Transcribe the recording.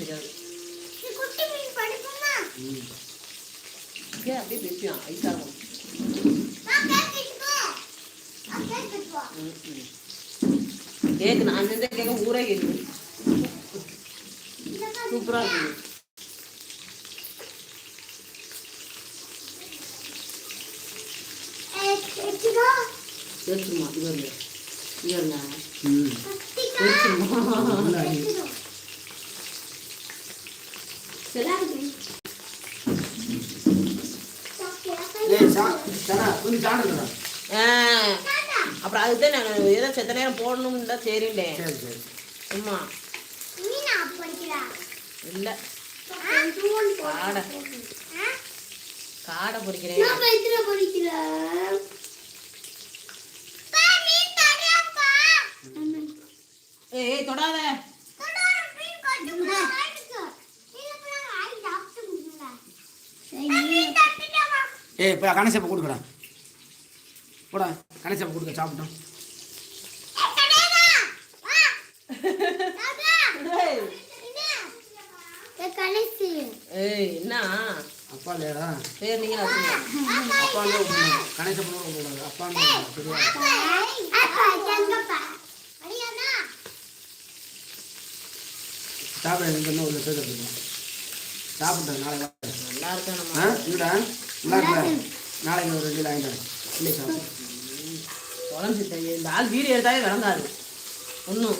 ஒன்றும் தெரியாது ஏன் அப்படியே பேசுவான் ஐசாகும் கேக்கு அப்புறம் அதுதான் நான் ஏதோ செத்த நேரம் போடணும்னு தான் சரிண்டேன் சரி சரி. அம்மா. இல்லை. காடை. காடை பொறிக்கிறேன். ஏய், தொடாத. ஏய் இப்போ கணேசப்ப கொடுக்குறா போடா கணேசப்ப கொடுக்க சாப்பிட்டோம். ஏய், என்ன? அப்பா இல்லையாடா பேர் நீங்க அப்பா இல்லையா விடணும் கணேசப்ப கூடாது அப்பா சாப்பிட ஒரு சாப்பிட்டேன் நாளைக்கு. நல்லா இருக்கா நாளைக்கு ஒரு ரெண்டு வாங்கிட்டேன் இல்லை சாப்பிட்டு குழம்பு இந்த ஆள் வீடு எடுத்தாலே விளங்காது ஒன்றும்